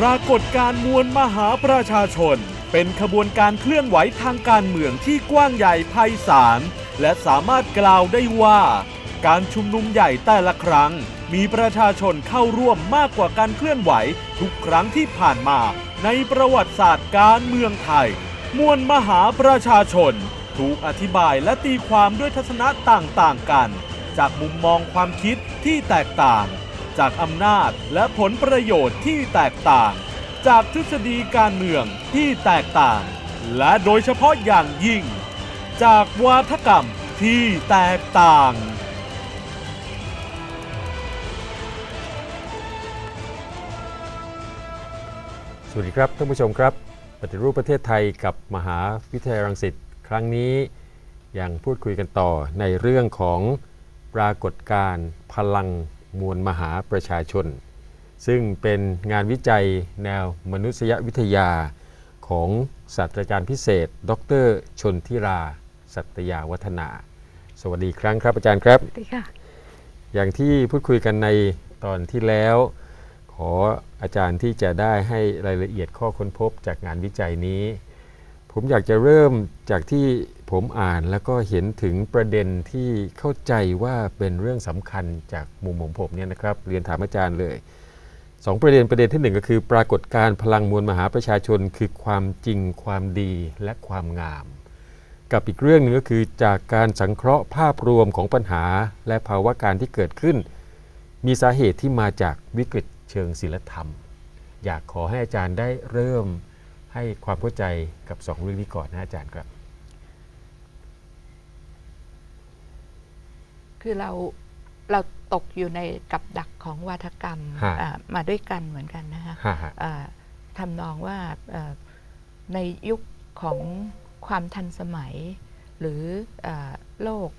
ปรากฏการมวลมหาประชาชน เป็นขบวนการเคลื่อนไหวทางการเมืองที่กว้างใหญ่ไพศาลและสามารถกล่าวได้ว่า การชุมนุมใหญ่แต่ละครั้ง มีประชาชนเข้าร่วมมากกว่าการเคลื่อนไหวทุกครั้งที่ผ่านมาในประวัติศาสตร์การเมืองไทย มวลมหาประชาชน ถูกอธิบายและตีความด้วยทัศนะต่างๆกัน จากมุมมองความคิดที่แตกต่าง จากอำนาจและผลประโยชน์ที่แตกต่าง จากทฤษฎีการเมืองที่แตกต่าง และโดยเฉพาะอย่างยิ่ง จากวาทกรรมที่แตกต่าง สวัสดีครับท่านผู้ชมครับ ปฏิรูปประเทศไทยกับมหาวิทยาลัยรังสิตครั้งนี้ยังพูดคุยกันต่อในเรื่องของปรากฏการณ์พลัง มวลมหาประชาชน ซึ่งเป็นงานวิจัยแนวมนุษยวิทยาของศาสตราจารย์พิเศษ ดร ชนทิรา สัตยาวัฒนา สวัสดีอีกครั้งครับอาจารย์ครับ สวัสดีค่ะ อย่างที่พูดคุยกันในตอนที่แล้ว ขออาจารย์ที่จะได้ให้รายละเอียดข้อค้นพบจากงานวิจัยนี้ ผมอยากจะเริ่มจากที่ผมอ่านแล้วก็เห็นถึงประเด็นที่เข้าใจว่าเป็นเรื่องสำคัญจากมุมของผมเนี่ยนะครับ เรียนถามอาจารย์เลยสองประเด็นประเด็นที่หนึ่งก็คือ ปรากฏการณ์พลังมวลมหาประชาชน คือความจริงความดีและความงาม กับอีกเรื่องหนึ่งก็คือจากการสังเคราะห์ภาพรวมของปัญหาและภาวะการที่เกิดขึ้น มีสาเหตุที่มาจากวิกฤตเชิงศิลธรรม อยากขอให้อาจารย์ได้เริ่ม ให้ความเข้าใจกับสองเรื่องนี้ก่อนนะอาจารย์ครับ คือเราเราตกอยู่ในกับดักของวาทกรรมฮะ อ่ามาด้วยกันเหมือนกันนะคะฮ่าฮะอ่าทำนองว่าเอ่อในยุคของความทันสมัย หรืออาโลก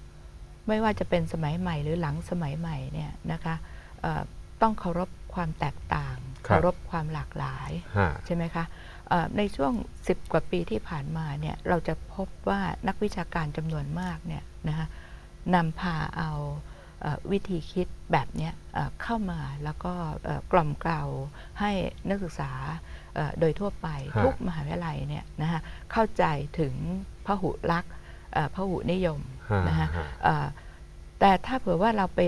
ไม่ว่าจะเป็นสมัยใหม่หรือหลังสมัยใหม่เนี่ยนะคะเอ่อต้องเคารพความแตกต่าง ครับ เคารพความหลากหลายฮะ ใช่ไหมคะเอ่อ ในช่วง 10 กว่าปีที่ผ่านมาเนี่ยเราจะพบว่านักวิชาการจำนวนมากเนี่ยนะคะนำพาเอาเอ่อวิธีคิดแบบเนี้ยเอ่อเข้ามาแล้วก็เอ่อกล่อมเกลาให้นักศึกษาเอ่อโดยทั่วไปฮะทุกมหาวิทยาลัยเนี่ยนะคะเข้าใจถึงพหุลักษณ์เอ่อพหุนิยมฮะนะคะฮะเอ่อแต่ถ้าเผื่อว่าเราไป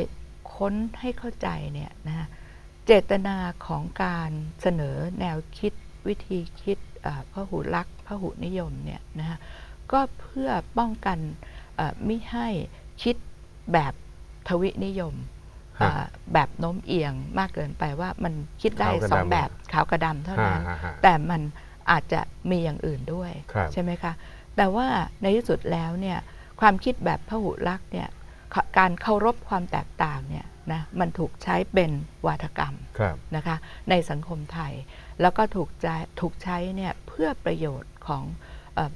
ค้นให้เข้าใจเนี่ยนะคะเจตนาของการเสนอแนวคิด วิธีคิดเอ่อพหุลักษณ์พหุนิยมเนี่ยนะคะก็เพื่อป้องกันเอ่อไม่ให้คิดแบบทวินิยมฮะเอ่อแบบโน้มเอียงมากเกินไปว่ามันคิดได้ขาวกับสองดำแบบขาวกับดำเท่านั้นฮะฮะแต่มันอาจจะมีอย่างอื่นด้วยครับใช่ไหมคะ แต่ว่าในที่สุดแล้วเนี่ยความคิดแบบพหุลักษณ์เนี่ยข การเคารพความแตกต่างเนี่ยนะมันถูกใช้เป็นวาทกรรมครับนะคะในสังคมไทย แล้วก็ถูกใจถูกใช้เนี่ยเพื่อประโยชน์ของเออ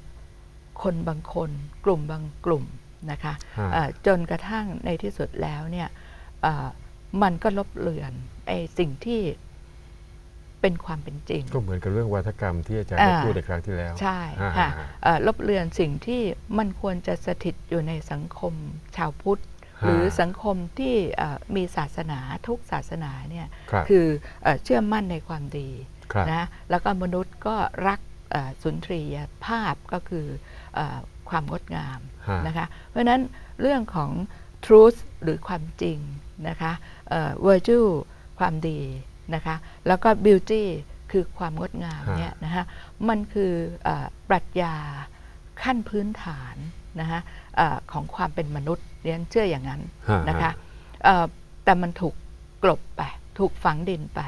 คนบางคน กลุ่มบางกลุ่มนะคะฮะเอ่อจนกระทั่งในที่สุดแล้วเนี่ยเอ่อมันก็ลบเลือนไอ้สิ่งที่ เป็นความเป็นจริง ก็เหมือนกับเรื่องวัฒกรรมที่อาจารย์ได้อ่าพูดในครั้งที่แล้ว ใช่ฮะค่ะฮะเอ่อลบเลือนสิ่งที่มันควรจะสถิตอยู่ในสังคมชาวพุทธฮะหรือสังคมที่เอ่อมีศาสนาทุกศาสนาเนี่ยครับคือเอ่อเชื่อมั่นในความดีครับนะแล้วก็มนุษย์ก็รักเอ่อสุนทรียภาพก็คือเออความงดงามฮะนะคะเพราะฉะนั้นเรื่องของ truth หรือความจริงนะคะเอ่อ virtue ความดี นะคะแล้วก็ beauty คือความงดงามฮะเนี่ยนะคะมันคือเออปรัชญาขั้นพื้นฐานนะคะเอ่อของความเป็นมนุษย์เรียนเชื่ออย่างนั้นฮะนะคะเอ่อแต่มันถูกกลบไป ถูกฝังดินไป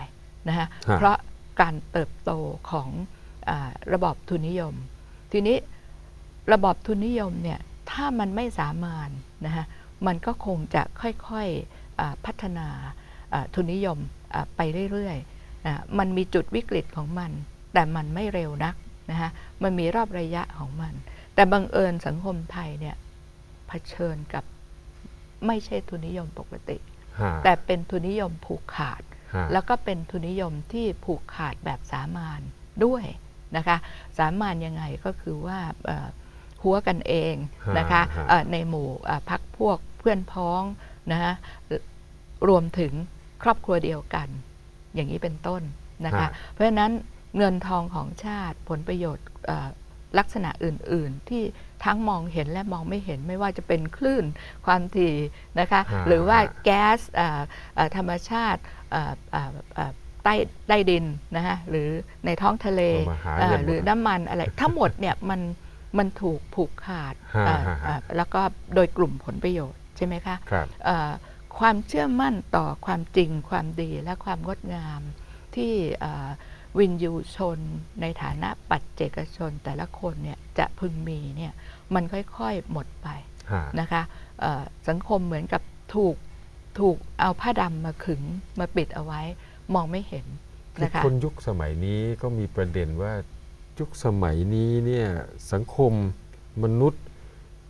นะคะฮะเพราะการเติบโตของอาระบอบทุนนิยม ทีนี้ระบอบทุนนิยมเนี่ยถ้ามันไม่สามานนะคะมันก็คงจะค่อยๆอ่าพัฒนาอ่าทุนนิยมอ่า ไปเรื่อยๆอ่ามันมีจุดวิกฤตของมัน แต่มันไม่เร็วนักนะคะมันมีรอบระยะของมัน แต่บังเอิญสังคมไทยเนี่ยเผชิญกับไม่ใช่ทุนนิยมปกติฮะแต่เป็นทุนนิยมผูกขาดฮะแล้วก็เป็นทุนนิยมที่ผูกขาดแบบสามานด้วยนะคะสามานยังไงก็คือว่าเอ่อหัวกันเองนะคะฮะเอ่อในหมู่เอ่อพักพวกเพื่อนพ้องนะคะรวมถึง ครอบครัวเดียวกัน อย่างนี้เป็นต้นนะคะฮะเพราะฉะนั้นเงินทองของชาติผลประโยชน์เอ่อลักษณะอื่น ๆ ที่ทั้งมองเห็นและมองไม่เห็นไม่ว่าจะเป็นคลื่นความถี่นะคะฮะหรือว่าฮะแก๊สเอ่อเอ่อธรรมชาติเอ่อเอ่อเอ่อใต้ใต้ดินนะคะหรือในท้องทะเลเอามาหาเอ่อเงินหมดหรือน้ำมันอะไรทั้งหมดเนี่ยมันมันถูกผูกขาดฮะเอ่อฮะฮะเอ่อแล้วก็โดยกลุ่มผลประโยชน์ใช่ไหมคะครับเอ่อ ความเชื่อมั่นต่อความจริงความดีและความงดงามที่วินยูชนในฐานะปัจเจกชนแต่ละคนเนี่ยจะพึงมีเนี่ยมันค่อยๆหมดไปนะคะสังคมเหมือนกับถูกถูกเอาผ้าดำมาขึงมาปิดเอาไว้มองไม่เห็นนะคะคนยุคสมัยนี้ก็มีประเด็นว่ายุคสมัยนี้เนี่ยสังคมมนุษย์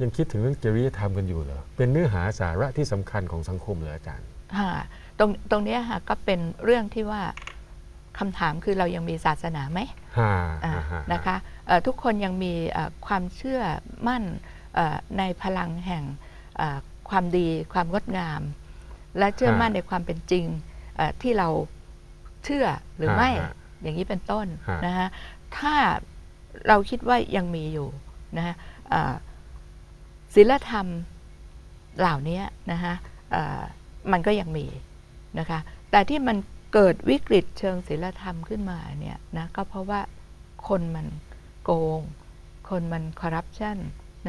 ยังคิดถึงเรื่องจริยธรรมกันอยู่เหรอเป็นเนื้อหาสาระที่สำคัญของสังคมเหรออาจารย์ค่ะตรงตรงเนี้ยค่ะก็เป็นเรื่องที่ว่าคำถามคือเรายังมีศาสนาไหมฮะอ่าฮะฮะนะคะเอ่อทุกคนยังมีเอ่อความเชื่อมั่นเอ่อในพลังแห่งเอ่อความดีความงดงาม และเชื่อมั่นในความเป็นจริงเอ่อที่เราเชื่อหรือไม่ฮะอย่างนี้เป็นต้นฮะนะฮะถ้าเราคิดว่ายังมีอยู่นะฮะเอ่อ ศีลธรรมเหล่านี้นะฮะเอ่อมันก็ยังมีนะคะแต่ที่มันเกิดวิกฤตเชิงศีลธรรมขึ้นมาเนี่ยนะก็เพราะว่าคนมันโกง คนมันคอร์รัปชัน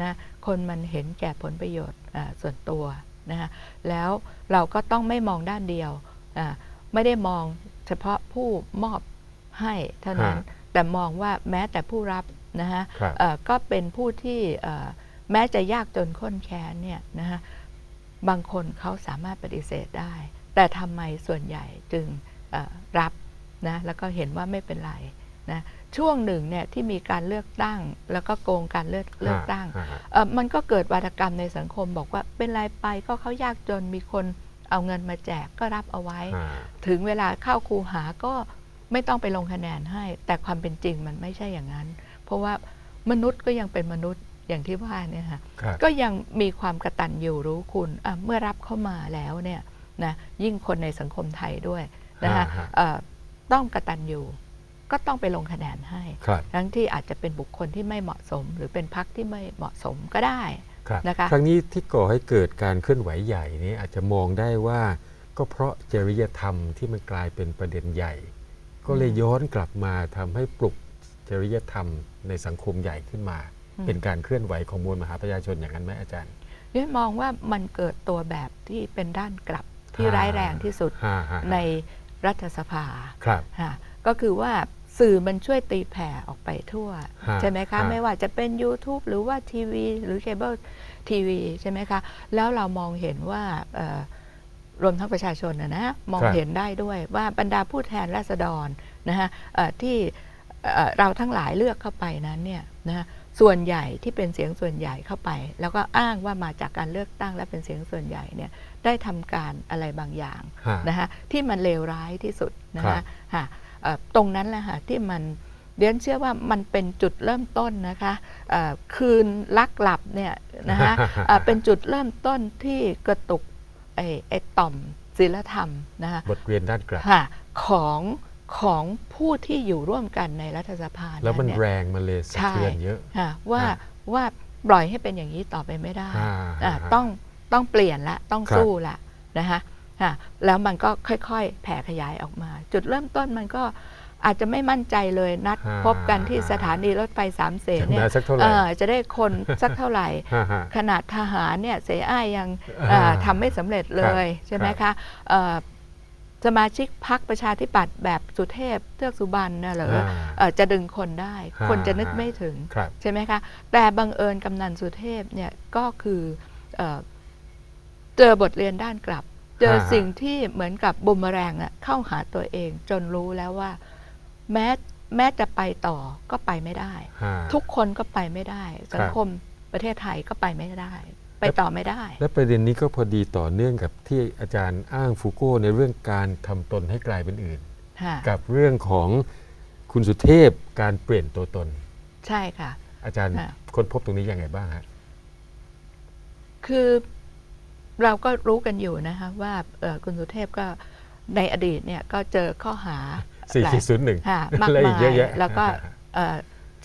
นะคนมันเห็นแก่ผลประโยชน์อ่าส่วนตัวนะฮะแล้วเราก็ต้องไม่มองด้านเดียวอ่าไม่ได้มองเฉพาะผู้มอบให้เท่านั้นฮะแต่มองว่าแม้แต่ผู้รับนะฮะครับเอ่อก็เป็นผู้ที่เอ่อ แม้จะยากจนข้นแค้นเนี่ยนะฮะบางคนเขาสามารถปฏิเสธได้ แต่ทำไมส่วนใหญ่จึงเอ่อรับนะแล้วก็เห็นว่าไม่เป็นไรนะช่วงหนึ่งเนี่ยที่มีการเลือกตั้ง แล้วก็โกงการเลือกเลือกตั้งฮะฮะเอ่อมันก็เกิดวาทกรรมในสังคมบอกว่าเป็นไรไปก็เขายากจนมีคนเอาเงินมาแจกก็รับเอาไว้ฮะถึงเวลาเข้าคูหาก็ไม่ต้องไปลงคะแนนให้ แต่ความเป็นจริงมันไม่ใช่อย่างนั้น เพราะว่ามนุษย์ก็ยังเป็นมนุษย์ อย่างที่ว่าเนี่ยค่ะครับก็ยังมีความกระตันอยู่รู้คุณอะเมื่อรับเข้ามาแล้วเนี่ยนะยิ่งคนในสังคมไทยด้วยนะคะฮะฮะเอ่อต้องกระตันอยู่ก็ต้องไปลงคะแนนให้ครับทั้งที่อาจจะเป็นบุคคลที่ไม่เหมาะสม หรือเป็นพรรคที่ไม่เหมาะสมก็ได้ครับนะคะครั้งนี้ที่ก่อให้เกิดการเคลื่อนไหวใหญ่นี้อาจจะมองได้ว่าก็เพราะจริยธรรมที่มันกลายเป็นประเด็นใหญ่ ก็เลยย้อนกลับมาทำให้ปลุกจริยธรรมในสังคมใหญ่ขึ้นมาอืม เป็นการเคลื่อนไหวของมวลมหาประชาชนอย่างนั้นไหมอาจารย์เนี่ยมองว่ามันเกิดตัวแบบที่เป็นด้านกลับที่อ่าร้ายแรงที่สุดฮะฮะในรัฐสภาครับค่ะก็คือว่าสื่อมันช่วยตีแผ่ออกไปทั่วฮะใช่ไหมคะฮะไม่ว่าจะเป็น YouTube หรือว่าทีวี หรือเคเบิลทีวีใช่ไหมคะ แล้วเรามองเห็นว่าเอ่อรวมทั้งประชาชนนะนะมองครับเห็นได้ด้วยว่าบรรดาผู้แทนราษฎรนะฮะเอ่อที่เอ่อเราทั้งหลายเลือกเข้าไปนั้นเนี่ยนะฮะ ส่วนใหญ่ที่เป็นเสียงส่วนใหญ่เข้าไป แล้วก็อ้างว่ามาจากการเลือกตั้งและเป็นเสียงส่วนใหญ่เนี่ยได้ทำการอะไรบางอย่างฮะนะคะที่มันเลวร้ายที่สุดนะครัคะบค่ะเอ่อตรงนั้นแหละค่ะที่มันเรียนเชื่อว่ามันเป็นจุดเริ่มต้นนะคะเอ่อคืนลักหลับเนี่ยนะคะเอ่อเป็นจุดเริ่มต้นที่กระตุกไอ้ไอ้ต่อมศีลธรรมนะคะบทเรียนด้านกลับค่ะของ ของผู้ที่อยู่ร่วมกันในรัฐสภาแล้วมันเยแรงมาเลยสะเทือนเยอะค่ะว่าฮะว่าปล่อยให้เป็นอย่างนี้ต่อไปไม่ได้อ่าอะฮะต้องต้องเปลี่ยนละต้องครับสู้ละนะคะอะแล้วมันก็ค่อยๆ แผ่ขยายออกมา จุดเริ่มต้นมันก็อาจจะไม่มั่นใจเลยนัดอ่าพบกันที่สถานีรถไฟสามเสนจะเนี่ยมาสักเท่าไหร่เอ่อจะได้คนสักเท่าไหร่ฮะฮะขนาดทหารเนี่ยเสอ้ายยังอ่าเอ่อทำไม่สำเร็จเลยครับใช่ไหมครัคะบเอ่อ สมาชิกพักประชาธิปัตย์แบบสุเทพเทือกสุบรรณน่ะเหรออ่าเอ่อจะดึงคนได้อ่าคนจะนึกไม่ถึงครับใช่ไหมคะ แต่บังเอิญกำนันสุเทพเนี่ยก็คือเออเจอบทเรียนด้านกลับ เจอฮะสิ่งที่เหมือนกับบุมเมอแรงอะเข้าหาตัวเองจนรู้แล้วว่า แม้แม้จะไปต่อก็ไปไม่ได้ฮะทุกคนก็ไปไม่ได้ สังครับคมประเทศไทยก็ไปไม่ได้ ไปต่อไม่ได้ และประเด็นนี้ก็พอดีต่อเนื่องกับที่อาจารย์อ้างฟูโก้ในเรื่องการทำตนให้กลายเป็นอื่นค่ะกับเรื่องของคุณสุเทพการเปลี่ยนตัวตน ใช่ค่ะ อาจารย์ค่ะค้นพบตรงนี้ยังไงบ้างฮะคือเราก็รู้กันอยู่นะคะว่าเอ่อคุณสุเทพก็ในอดีตเนี่ยก็เจอข้อหาสี่หลายขีดศูนย์หนึ่งค่ะมากและอีมากเยอะยแยะแล้วก็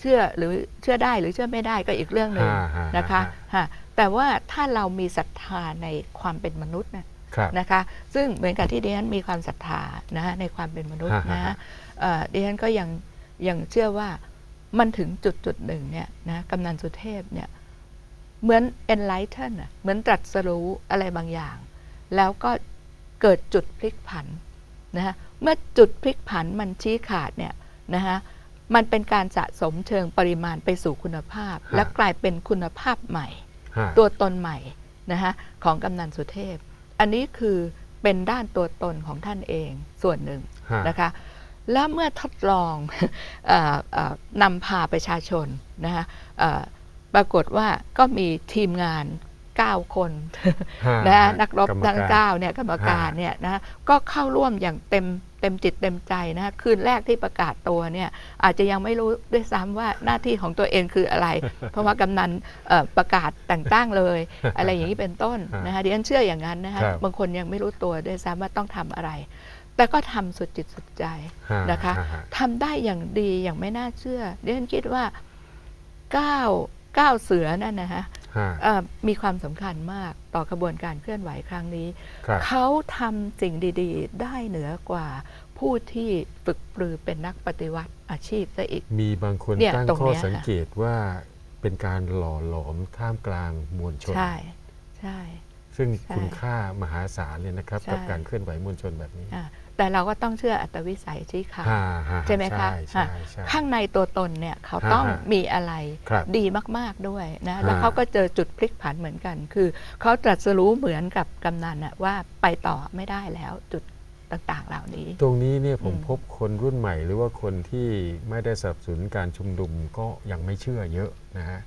เอ่อเชื่อหรือเชื่อได้หรือเชื่อไม่ได้ก็อีกเรื่องหนึ่งฮ่าฮ่านะคะฮ่าฮะแต่ว่าถ้าเรามีศรัทธาในความเป็นมนุษย์เนี่ยครับนะคะซึ่งเหมือนกับที่ดิฉันมีความศรัทธานะฮะในความเป็นมนุษย์ฮะนะฮะฮะเอ่อดิฉันก็ยังยังเชื่อว่ามันถึงจุดจุดหนึ่งเนี่ยนะกำนันสุเทพเนี่ยเหมือน enlighten อะเหมือนตรัสรู้อะไรบางอย่าง แล้วก็เกิดจุดพลิกผันนะฮะเมื่อจุดพลิกผันมันชี้ขาดเนี่ยนะฮะ มันเป็นการสะสมเชิงปริมาณไปสู่คุณภาพ และกลายเป็นคุณภาพใหม่ฮะตัวตนใหม่นะคะของกำนันสุเทพ อันนี้คือเป็นด้านตัวตนของท่านเองส่วนหนึ่งฮะนะคะแล้วเมื่อทดลองเอ่อเอ่อนำพาประชาชนนะคะเอ่อปรากฏว่าก็มีทีมงาน 9 คนฮะนะฮะนักรบกรรมทั้งการเก้าเนี่ยกรรมการเนี่ยนะก็เข้าร่วมอย่างเต็มเต็มจิตเต็มใจนะคืนแรกที่ประกาศตัวเนี่ยอาจจะยังไม่รู้ด้วยซ้ำว่าหน้าที่ของตัวเองคืออะไร เพราะว่ากำนันเอ่อประกาศแต่งตั้งเลย อะไรอย่างนี้เป็นต้นนะคะดิฉันเชื่ออย่างนั้นนะคะครับบางคนยังไม่รู้ตัวด้วยซ้ำว่าต้องทำอะไรแต่ก็ทำสุดจิตสุดใจฮนะคะฮฮทำได้อย่างดีอย่างไม่น่าเชื่อดิฉันคิดว่าก้าวก้าวเสือนั่นนะฮะฮะเอ่อ มีความสำคัญมากต่อกระบวนการเคลื่อนไหวครั้งนี้ครับเขาทำสิ่งดีๆ ได้เหนือกว่าผู้ที่ฝึกปรือเป็นนักปฏิวัติอาชีพซะอีก มีบางคนเนี่ยตั้งตรงข้อเนี้ยสังเกตว่าเป็นการหล่อหลอมท่ามกลางมวลชน ใช่ใช่ซึ่งใช่คุณค่ามหาศาลเลยนะครับใช่กับการเคลื่อนไหวมวลชนแบบนี้อ่า แต่เราก็ต้องเชื่ออัตวิสัยชี้ขาดฮะฮะใช่ไหมคะใช่ฮะใช่ใช่ข้างในตัวตนเนี่ยเขาฮะต้องฮะมีอะไรครับดีมากๆด้วยนะฮะแล้วเขาก็เจอจุดพลิกผันเหมือนกัน คือเขาตรัสรู้เหมือนกับกำนันอะว่าไปต่อไม่ได้แล้วจุดต่างๆเหล่านี้ ตรงนี้เนี่ยผมอืมพบคนรุ่นใหม่ หรือว่าคนที่ไม่ได้สนับสนุนการชุมนุมก็ยังไม่เชื่อเยอะนะฮะ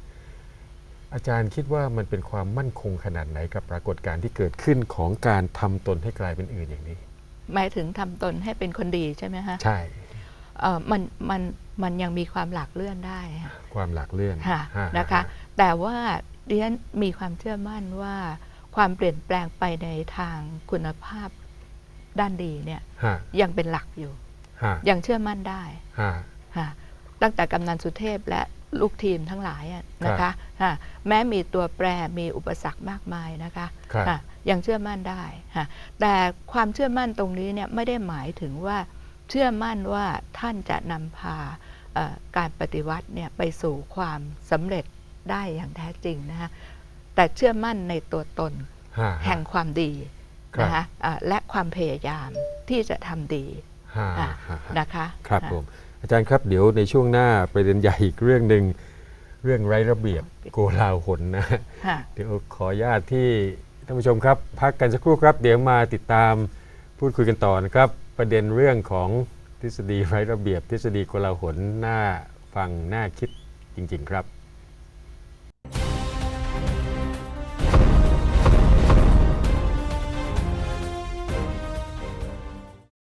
อาจารย์คิดว่ามันเป็นความมั่นคงขนาดไหนกับปรากฏการณ์ที่เกิดขึ้นของการทำตนให้กลายเป็นอื่นอย่างนี้ หมายถึงทำตนให้เป็นคนดีใช่ไหมฮะใช่เอ่อมันมันมันยังมีความหลากเลื่อนได้ค่ะความหลากเลื่อนค่ะฮนะคะ แต่ว่าดิฉันมีความเชื่อมั่นว่าความเปลี่ยนแปลงไปในทางคุณภาพด้านดีเนี่ยฮะยังเป็นหลักอยู่ฮะยังเชื่อมั่นได้ฮะค่ะตั้งแต่กำนันสุเทพและ ลูกทีมทั้งหลายอะนะคะค่ะแม้มีตัวแปรมีอุปสรรคมากมายนะคะครับค่ะยังเชื่อมั่นได้ค่ะแต่ความเชื่อมั่นตรงนี้เนี่ยไม่ได้หมายถึงว่าเชื่อมั่นว่าท่านจะนำพาเอ่อการปฏิวัติเนี่ยไปสู่ความสำเร็จได้อย่างแท้จริงนะคะแต่เชื่อมั่นในตัวตนฮะแห่งความดีครับนะคะอ่าและความพยายามที่จะทำดีฮะอะฮะนะคะครับอะผม อาจารย์ครับเดี๋ยวในช่วงหน้าประเด็นใหญ่อีกเรื่องหนึ่งเรื่องไร้ระเบียบโกลาหลนะค่ะเดี๋ยวขออนุญาตที่ท่านผู้ชมครับ พักกันสักครู่ครับ เดี๋ยวมาติดตามพูดคุยกันต่อนะครับ ประเด็นเรื่องของทฤษฎีไร้ระเบียบ ทฤษฎีโกลาหลน่าฟังน่าคิดจริง ๆ ครับ